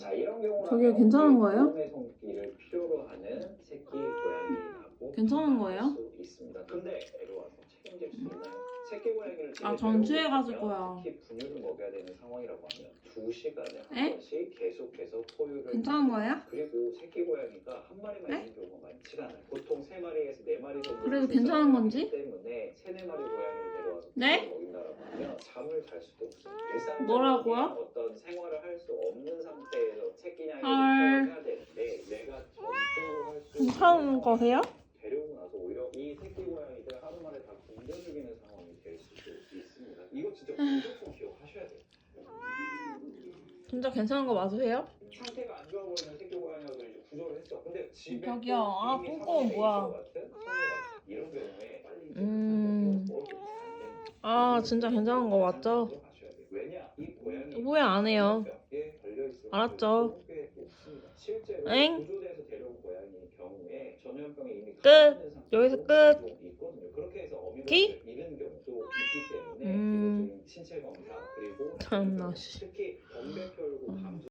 자 이런 경우 저게 괜찮은 거예요? 몸의 손길을 필요로 하는 새끼 고양이라고 괜찮은 거예요? 말할 수 있습니다. 근데 애로 와서 책임질 수 있나요? 새끼 고양이를 아, 집에 전 데려오고 취해가지고요. 있으면 특히 분유를 먹여야 되는 상황이라고 하면 두 시간에 한 에? 번씩 계속해서 포유를 괜찮은 거예요? 그리고 새끼 고양이가 한 마리만 네? 있는 경우가 많지가 않아요. 보통 세 마리에서 네 마리 정도 그래도 괜찮은 건지? 때문에 세네 마리 고양이를 데려와서 네? 먹인다라고 하면 잠을 잘 수도 없어요. 일상적인 뭐라고요? 어떤 생활을 할 수 없는 상태에서 새끼냥이를 헐. 키워야 되는데 내가 전적으로 괜찮은 거세요? 데려오고 나서 오히려 이 새끼 고양이들 하루 만에 다 굶겨 죽이는 상황이 될 수도 있습니다. 이거 진짜 무조건 기억하셔야 돼요. 진짜 괜찮은 거 맞으세요? 상태가 안 좋아 보이는 새끼 고양이가 이제 구조를 했어. 근데 집에 저기요. 또 아, 이미 뭐야. 있어 같은 이런 경우에 빨리 이제 음. 아, 진짜 괜찮은 거 맞죠? 가셔야 돼요. 왜냐? 이 고양이 후회 안 해요. 알았죠? 엥? 끝. 여기서 끝. 때문에 음. 참나, 씨.